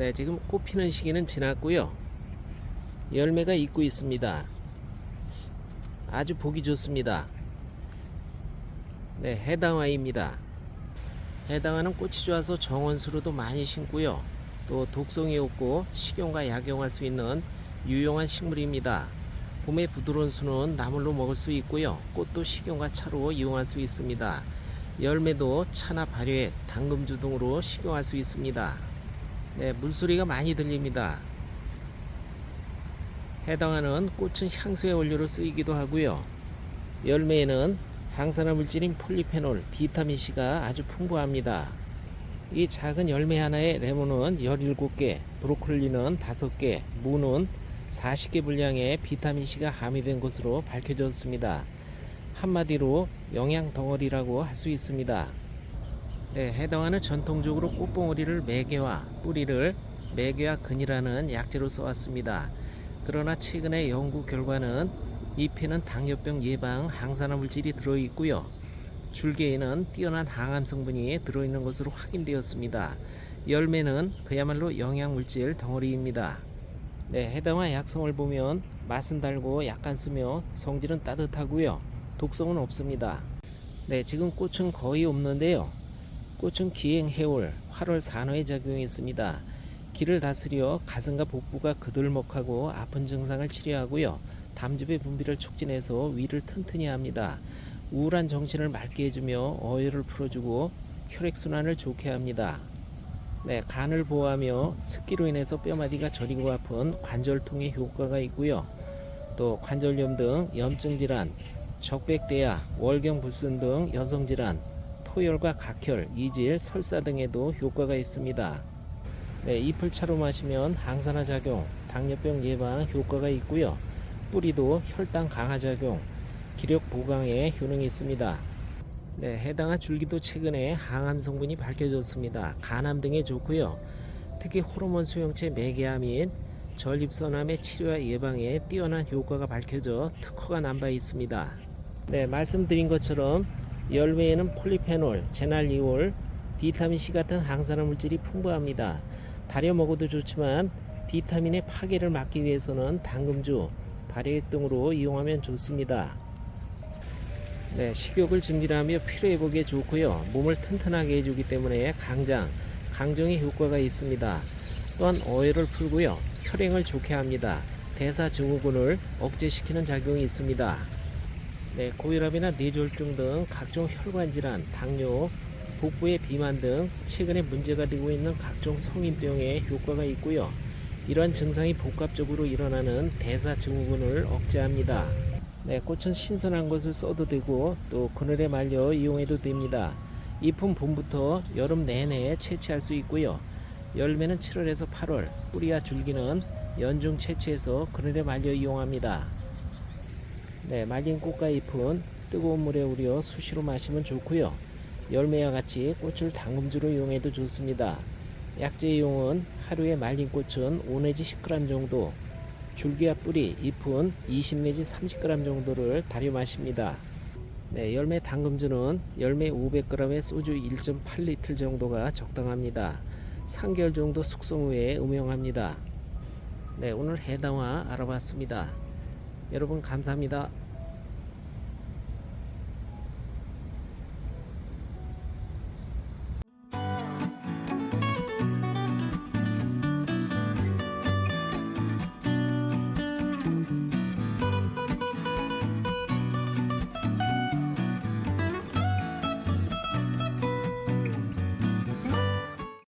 네, 지금 꽃 피는 시기는 지났고요. 열매가 있고 있습니다. 아주 보기 좋습니다. 네, 해당화입니다. 해당화는 꽃이 좋아서 정원수로도 많이 심고요. 또 독성이 없고 식용과 약용할 수 있는 유용한 식물입니다. 봄에 부드러운 수는 나물로 먹을 수 있고요. 꽃도 식용과 차로 이용할 수 있습니다. 열매도 차나 발효에 당금주 등으로 식용할 수 있습니다. 네, 물소리가 많이 들립니다. 해당하는 꽃은 향수의 원료로 쓰이기도 하고요. 열매에는 항산화 물질인 폴리페놀, 비타민C가 아주 풍부합니다. 이 작은 열매 하나에 레몬은 17개, 브로콜리는 5개, 무는 40개 분량의 비타민C가 함유된 것으로 밝혀졌습니다. 한마디로 영양 덩어리라고 할 수 있습니다. 네, 해당하는 전통적으로 꽃봉오리를 매개와 뿌리를 매개와 근이라는 약재로 써왔습니다. 그러나 최근의 연구 결과는 잎에는 당뇨병 예방 항산화 물질이 들어있고요. 줄기에는 뛰어난 항암 성분이 들어있는 것으로 확인되었습니다. 열매는 그야말로 영양 물질 덩어리입니다. 네, 해당화 약성을 보면 맛은 달고 약간 쓰며 성질은 따뜻하고요. 독성은 없습니다. 네, 지금 꽃은 거의 없는데요. 꽃은 기행 해올 8월 산화에 작용이 있습니다. 기를 다스려 가슴과 복부가 그들먹하고 아픈 증상을 치료하고요. 담즙의 분비를 촉진해서 위를 튼튼히 합니다. 우울한 정신을 맑게 해주며 어혈을 풀어주고 혈액순환을 좋게 합니다. 네, 간을 보호하며 습기로 인해서 뼈마디가 저리고 아픈 관절통에 효과가 있고요. 또 관절염 등 염증 질환, 적백대야, 월경불순 등 여성 질환, 토열과 각혈, 이질, 설사 등에도 효과가 있습니다. 네, 잎을 차로 마시면 항산화 작용, 당뇨병 예방 효과가 있고요. 뿌리도 혈당 강화 작용, 기력 보강에 효능이 있습니다. 네, 해당한 줄기도 최근에 항암 성분이 밝혀졌습니다. 간암 등에 좋고요. 특히 호르몬 수용체 매개암 인 전립선암의 치료와 예방에 뛰어난 효과가 밝혀져 특허가 난 바 있습니다. 네, 말씀드린 것처럼 열매에는 폴리페놀, 제날리올, 비타민C 같은 항산화 물질이 풍부합니다. 달여 먹어도 좋지만 비타민의 파괴를 막기 위해서는 당금주, 발효액 등으로 이용하면 좋습니다. 네, 식욕을 증진하며 피로 회복에 좋고요. 몸을 튼튼하게 해주기 때문에 강장, 강정의 효과가 있습니다. 또한 어혈을 풀고요. 혈행을 좋게 합니다. 대사 증후군을 억제시키는 작용이 있습니다. 네, 고혈압이나 뇌졸중 등 각종 혈관 질환, 당뇨, 복부의 비만 등 최근에 문제가 되고 있는 각종 성인병에 효과가 있고요. 이러한 증상이 복합적으로 일어나는 대사증후군을 억제합니다. 네, 꽃은 신선한 것을 써도 되고 또 그늘에 말려 이용해도 됩니다. 잎은 봄부터 여름 내내 채취할 수 있고요. 열매는 7월에서 8월, 뿌리와 줄기는 연중 채취해서 그늘에 말려 이용합니다. 네, 말린 꽃과 잎은 뜨거운 물에 우려 수시로 마시면 좋고요. 열매와 같이 꽃을 당금주로 이용해도 좋습니다. 약재용은 하루에 말린 꽃은 5 내지 10g 정도, 줄기와 뿌리, 잎은 20 내지 30g 정도를 달여 마십니다. 네, 열매 당금주는 열매 500g에 소주 1.8리터 정도가 적당합니다. 3개월 정도 숙성 후에 음용합니다. 네, 오늘 해당화 알아봤습니다. 여러분 감사합니다.